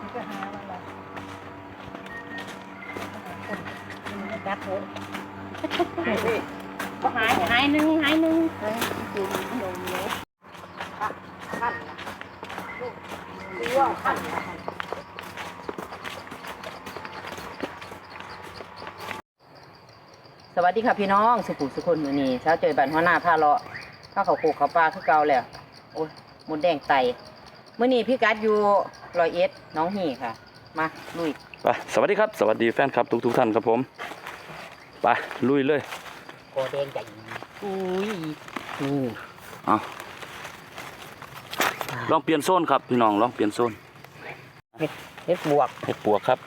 มันก็หามันละกัดโหก็หายหายหนึ่งหายหนึ่งเฮ้ยกินนมเยอะขั้นละลูกว่าขั้นละสวัสดีค่ะพี่น้องสุขุสุคนมือนี้เช้าเจอบันหัวหน้าผ้าเลาะผ้าเขาโคกเขาปลาคือเก่าแล้วโอ้ยมดแดงไต มื่อนี้พี่กัดอยู่รอยเอ็ดน้องหี่ค่ะ มาลุยไปสวัสดีครับ สวัสดีแฟนคลับทุกทุกๆท่านครับผมไปลุยเลยโกแดงใจอุ้ยนี่เอาลองเปลี่ยนโซนครับพี่น้องลองเปลี่ยนโซนเฮ็ดบวกเห็ดปวกครับ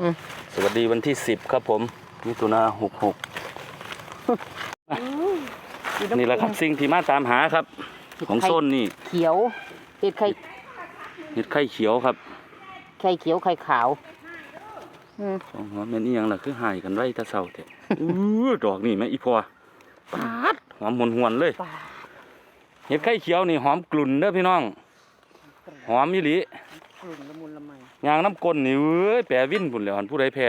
อืมสวัสดีวันที่สิบครับผมมิถุนาหกหกนี่แหละครับสิ่งที่มาตามหาครับ ของโซนนี่เขียวเฮ็ดไข่ เห็ดไข่เขียวครับไข่เขียวไข่ขาวอืมสองหัวแม่นอีหยังล่ะคือหายกันไว้แตะเศร้าแท้อื้อดอกนี่แม่อีพอปาดหอมหวนหวนๆเลยปลาเห็ดไข่เขียวนี่หอมกลุ่นเด้อพี่น้อง หอมมิลิกลุ่นละมุนละไมยางน้ำก้นนี่เอ้ยแปรวินพุ่นแล้วหันผู้ใดแพ้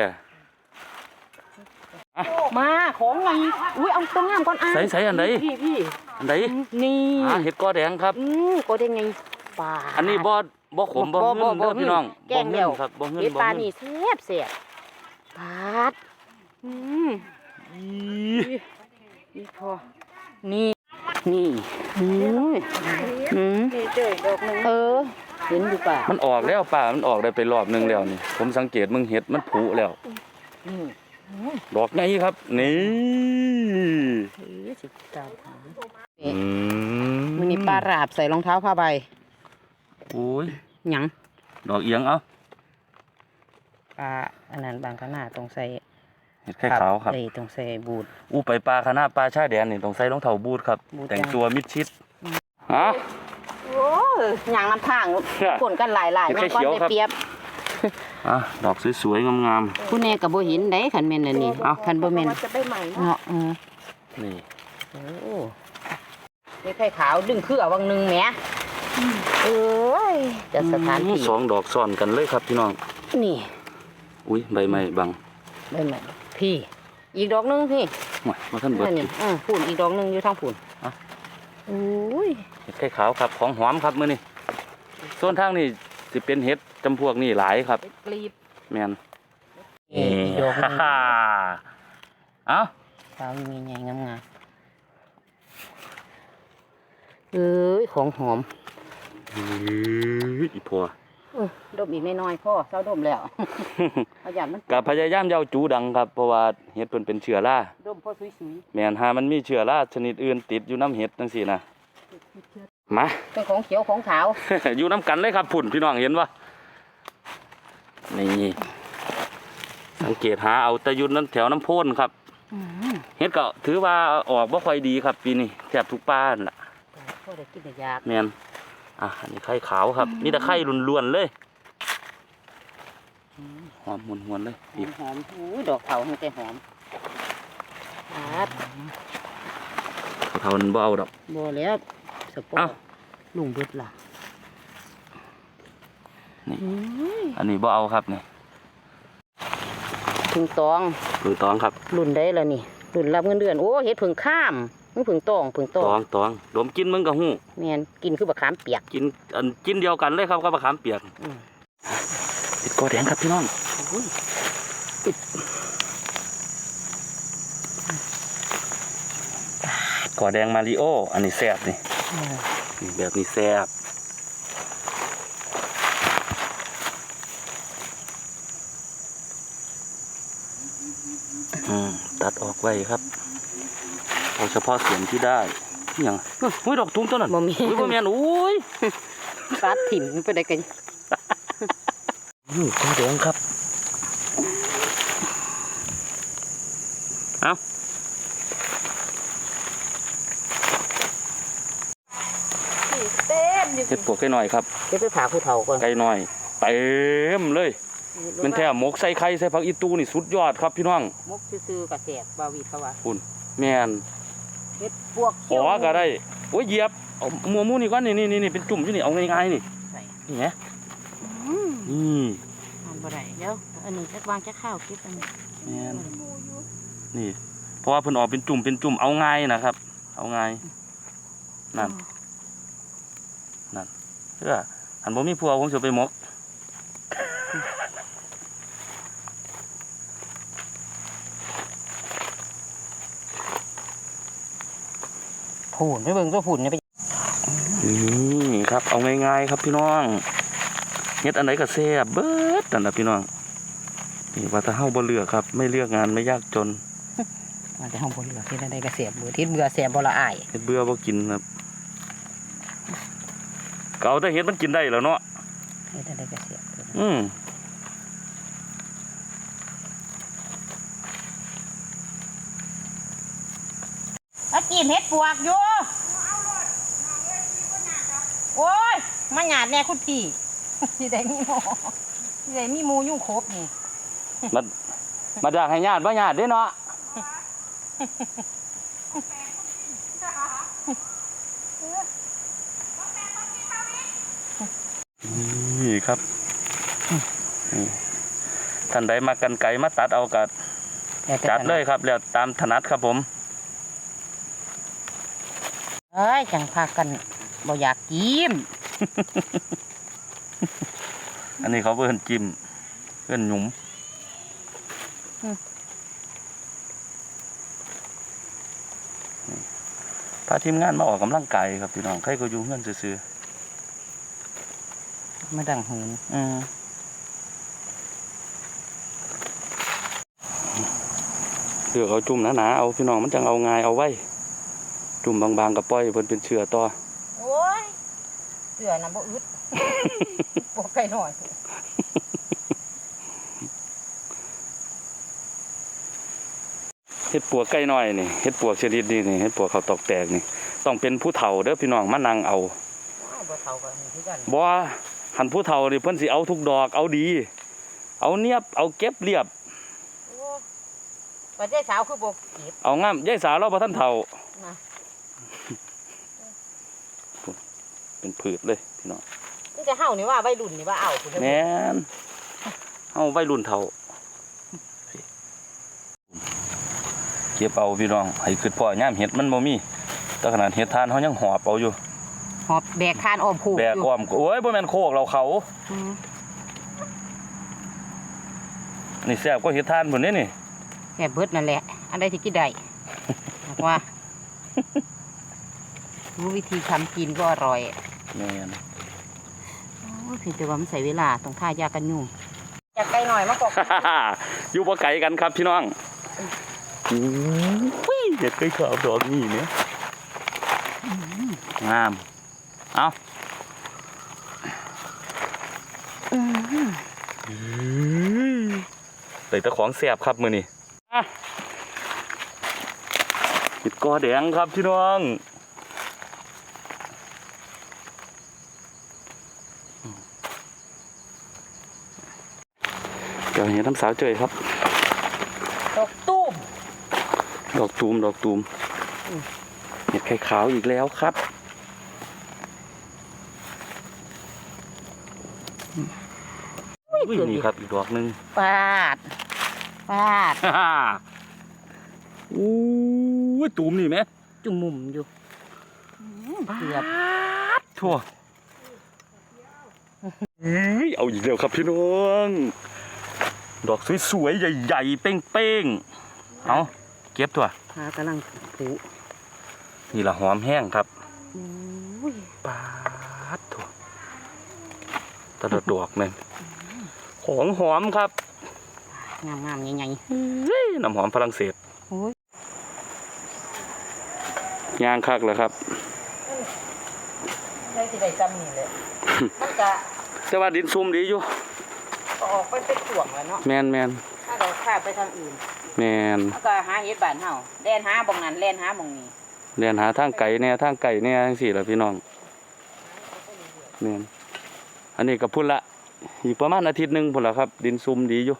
มาของไงอุ้ยเอาตัวงามก่อนอะใส่ใส่อันใดพี่พี่อันใดนี่หาเห็ดกอแดงครับ อืมโกแดงไงปลาอันนี้บ่ บ่ขมบ่บ่เงินบ่เด้อพี่น้องแกงบ่เดีเงิยวนครับบ่เงินเฮ็ดบ่ปลาเงินนี่แซ่บแซ่บปาดอืมอีนี่พอนี่นี่อืมอืมนี่เจอดอกหนึ่งเออเห็นอยู่ป่ะมันออกแล้วป่ามันออกได้ไปรอบหนึงแล้วนี่ ผมสังเกตมึงเห็ดมันผุแล้วนี่ดอกใหญ่ครับ นี่เออสิตามหาอืมมันนี่ปลาราบใส่รองเท้าผ้าใบโอ้ย หยังดอกเอียงเอ้าปลาอันนั้นบางขนาดตรงใส่เห็ดไข่ขาวครับเอ้ยตรงใส่บูดอู้ไปปลาคณะปลาชายแดนนี่ต้องใส่รองเท้าบูทครับบูทแต่งตัวมิดชิดฮะโอ้ยหยังน้ำทางคนกันหลายหลายเห็นๆแค่ยังก้อนเขียวได้ครับเปรียบอะดอกสวยๆงามผู้แน่กับบ่เห็นได้ขันแม่นอันนี้เอ้าขันบ่แม่นมันจะได้ใหม่เนาะเออๆนี่โอ้นี่ไข่ขาวดึงเครือวังหนึงแหม เอ้ยจะสถานที่สองดอกซ้อนกันเลยครับพี่น้อง นี่ อุ้ยใบไม้บังได้ไหมพี่ อีกดอกหนึงพี่หวยมาท่านเบิดนั่นนี่เออฝุ่นอีกดอกหนึงอยู่ทางฝุ่นอะโอ้ยเห็ดไข่ขาวครับของหอมครับมื้อนี้ส่วนทางนี่สิเป็นเห็ดจำพวกนี่หลายครับเป็นกลีบแม่นนี่อีกดอกหนึงฮ่าเอ้าขาวมีใหญ่งามๆเอ้ยของหอม อื้ออีพัวเออดมอีกน้อยๆพ่อเศร้าดมแล้วเอาอย่างมันกับพยายามเย้าจูดังครับเพราะว่าเห็ดเพิ่นเป็นเชื้อราดมพ่อสุยแม่นหามันมีเชื้อราชนิดอื่นติดอยู่น้ำเห็ดจังซี่นะมาๆเป็นของเขียวของขาวอยู่น้ำกันเลยครับพุ่นพี่น้องเห็นปะนี่สังเกตหาเอาแต่อยุนนั้นแถวน้ำโพ้นครับอืมเฮ็ดก็ถือว่าออกบ่ค่อยดีครับปีนี้แทบทุกป้านล่ะพ่อได้กินแต่ยากแม่น อะอันนี้ไข่ขาวครับนี่แต่ไข่ล้วนๆเลยหอมหวนๆเลยหอีอกมหอมอุ้ยดอกเผาให้แต่หอมครับเท่านั้นบ่เอาดอกบ่แล้วสปอเอ้าร์ลุงเบิดล่ะนี่อุ้ยอันนี้บ่เอาครับนี่ผึ่งตองคือตองครับ รุ่นได้แล้วนี่รุ่นรับเงินเดือนโอ้เฮ็ดผึ่งข้าม มันผึ่งตองผึ่งตตอองงตองดมกินมึงก็ฮู้แม่นกินคือบักขามเปียก กินอันกินเดียวกันเลยครับกับมะขามเปียกอืม ติดกอแดงครับพี่น้องอุ้ยกอแดงมาริโอ อันนี้แซ่บนี่อ่านี่แบบนี้แซ่บอืมตัดออกไว้ครับ เอาเฉพาะส่วนที่ได้อหย่างอุ้ยดอกตุ้มต้นนั้นบ่มีอุ้ยบ่แม่นอุ้ยฟาดถิ่มมันไปได้กันอืมกอแดงครับเอาเต็มอยู่เห็ดปวกไก่หน่อยครับเก็บไปผ่าผู้เฒ่าก่อนไก่หน่อยเต็มเลยเป็นแท้หมกใส่ไข่ใส่ผักอีตูนี่สุดยอดครับพี่น้องมกซื่อๆกระแสบบาวีเขาว่าแม่น เฮ็ดพวกขอก็ได้โอ้ยเหยียบเอามัวมูนี่ก่อนนี่นี่นี่นี่เป็นจุ่มอยู่นี่เอาง่ายๆนี่ใส่ นี่ไงอืมนี่ทานบ่ได้เดี๋ยวอันนี้จักวางจักข้าวเก็บอันนี้แม่นนี่ เพราะว่าเพิ่นออกเป็นจุ่มเป็นจุ่มเอาง่ายนะครับ เอาง่าย นั่นนั่นเพื่อหันบ่มีผัวผมสิเอาไปหมก ผูนไปเบิ่งตัวผูนเนี่ยไปนี่ครับเอาง่ายๆครับพี่น้องเฮ็ดอันไหนก็แซ่บเบิดนั่นน่ะพี่น้องนี่ว่าถ้าเฮาบ่เลือกครับ ไม่เลือกงานไม่ยากจนมาแต่ห้องบ่เหลือที่ได้ก็เสียบเบื่อที่เบื่อเสียบบ่ละอายเฮ็ดเบื่อบ่กินครับก็เอาแต่เฮ็ดมันกินได้แล้วเนาะเฮ็ดได้ก็เสียบอืม แล้วกิ นเฮ็ดปวกอยู่โอ้ยมาหยาดแน่คุณพี่สิได้มีหมูสิได้มีหมูยุ่งครบนี่มามาด่าให้ญาติบ่ญาติเด้เนาะนี่ครับนี่ท่านใดมากันไก่มาตัดเอากัดแล้วแต่จัดเลยครับ แล้วตามถนัดครับผม เอ้ยจังพากันบ่อยากกินอันนี้เขาเพิ่นจิ้มเพิ่นหยุมพาทีมงานมาออกกำลังกายครับพี่น้องใครก็อยู่เงื่อนซื่อมาดังหืนๆอืมเลือกเอาจุ่มหนาๆเอาพี่น้องมันจังเอาง่ายเอาไว้ จุ่มบางๆกับปล่อยเพิ่นเป็นเชื้อต่อโอ้ยเสือน่ะบ่อึดบ่ไกลหน่อยเฮ็ดปวกไก่น้อยนี่เฮ็ดปวกชนิดนี้นี่เฮ็ดปวกเขาวตอกแตกนี่ ต้องเป็นผู้เฒ่าเด้อพี่น้องมานั่งเอาอ้าวบ่เท่ากันนี่คือกันบ่หันผู้เฒ่านี่เพิ่นสิเอาทุกดอกเอาดี เอาเนียบเอาเก็บเรียบโอ้ปัจจัยสาวคือบ่เก็บเอางามยายสาวเราบ่ทันเฒ่า นะ เป็นผืดเลยพี่น้องนี่จะเฮานี่ว่าวัยรุ่นนี่ว่าเอาคุณแม่นเฮาวัยรุ่นเฒ่าเก็บเอาพี่น้องให้คิดพ่อยามเห็ดมันบ่มีแต่ขนาดเห็ดทานเฮายังหอบเอาอยู่หอบแบกคานอ้อมผูแบกอ้อมโอ้ยบ่แม่นโคกเราเขาอืมนี่แซ่บกว่าเห็ดทานพุ่นนี่นี่แค่เบิดนั่นแหละ อันใดที่กินได้บอกว่ารู้วิธีทำกินก็อร่อย แม่นโอ้ยเพียงแต่ว่ามันใส่เวลาต้องท่ายากันยุงอยากไกลหน่อยมากกว่าอยู่บ่ไกลกันครับพี่น้องอุ้ยเห็ดไก่ขาวดอกนี่เนี่ยงาม เอาใส่ตะของแสบครับมือนี่อะเห็ดกอแดงครับพี่น้อง เดี๋ยวเห็นน้ำสาวเจยครับ ดอกตุ้มดอกตูมดอกตูมอืมเห็ดไข่ขาวอีกแล้วครับอุ้ยนี่ครับอีกดอกหนึ่งปาดปาดฮ่าฮ่าอู้ยตูมนี่ไหมจุ่มมุมอยู่อืมเกือบทั่วเฮ้ยเอาอีกแล้วครับพี่น้อง ดอกสวยๆ ใหญ่ๆ เป้งๆ เอาเก็บตัวพากำลังผูนี่ละหอมแห้งครับอุ้ยปาดถั่วตะดดอกนั่นของหอมครับ งามงามๆใหญ่เฮ้ยน้ำหอมฝรั่งเศสๆโอ้ยย่างคักแล้วครับได้สิได้จำนี่เลยมันจะแต่ว่าดินซุ่มดีอยู่ ออกไปเป็นถ่วงแล้วเนาะแมนแมนถ้าเราข้ามไปทางอื่นแมนแล้วก็หาเฮ็ดบ้านเฮาแล่นหาบ่งนั้นแล่นหาบ่งนี้เรียนหาทางไก่เนี่ยทางไก่เนี่ยทั้งสี่ละพี่น้องแมนอันนี้ก็พุ่นละอีกประมาณอาทิตย์หนึ่งพุ่นละครับ ดินซุ่มดีอยู่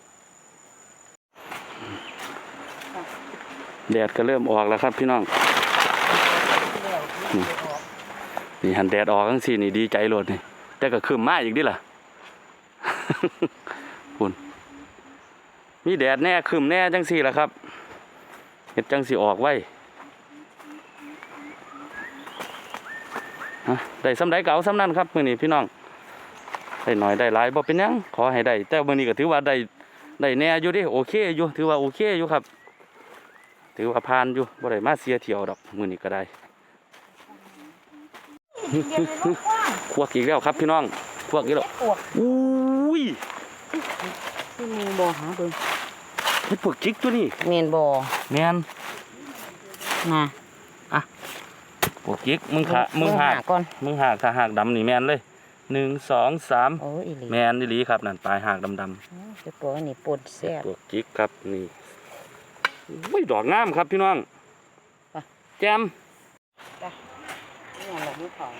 แดดก็เริ่มออกแล้วครับพี่น้องแล้วอืมนี่หันแดดออกทั้งสี่นี่ดีใจโลดนี่แต่ก็คืมมาอีกดิล่ะ คุณมีแดดแน่ครึมแน่จังสี่ละครับเห็ดจังสีออกไว้ฮะได้สำได้เก่าสำนั่นครับมือนี้พี่น้องได้หน่อยได้หลายบ่เป็นหยังขอให้ได้แต่มือนี้ก็ถือว่าได้ได้แน่อยู่เดิโอเคอยู่ถือว่าโอเคอยู่ครับ ถือว่าผ่านอยู่บ่ได้มาเสียเที่ยวดอกมือนี้ก็ได้เย็นเลยลูกว่างควักอีกแล้วครับพี่น้องควักอีกแล้วปวกอุ้ย ที่มีบ่อหาเบิ่งเฮ็ดพวกจิกตัวนี้เมนบ่อแม่นมาพวกจิกมึงขามึงหากก่อนมึงหากถ้าหากดำนี่แม่นเลยหนึ่งสองสามโอ้อีหลีแม่นอีหลีครับนั่นปลายหากดำจะปล่อยอันนี้ปนแซ่บๆพวกจิกครับนี่อุ้ยดอกงามครับพี่น้องไปแจมนี่หละนี่ของ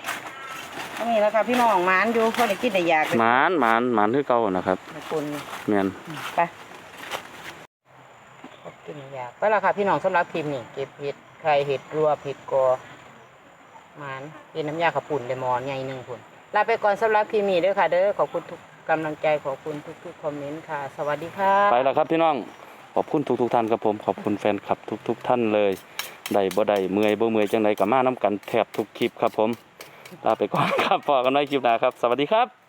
ก็มีแล้วค่ะพี่น้องหมานอยู่พอได้กินได้อยากหมานหมานหมานคือเก่านะครับไปปนแม่น ไปพอกินได้อยากไปแล้วค่ะพี่น้องสำหรับคลิปนี้เก็บเห็ดไข่เห็ดรัวเห็ดกอหมานเป็นน้ำยาขับปุ่นเดมอนใหญ่หนึ่งพุ่นลาไปก่อนสำหรับคลิปนี้เด้อค่ะเด้อขอบคุณทุกกำลังใจขอบคุณทุกๆคอมเมนต์ค่ะ สวัสดีค่ะ ไปแล้วครับพี่น้อง ขอบคุณทุกๆท่านครับผม ขอบคุณแฟนคลับทุกๆท่านเลย ได้บ่ได้เมื่อยบ่เมื่อยจังไดก็มาน้กันแทบทุกคลิปครับผม ลาไปก่อนครับพอกันไว้คลิปหน้าครับ สวัสดีครับ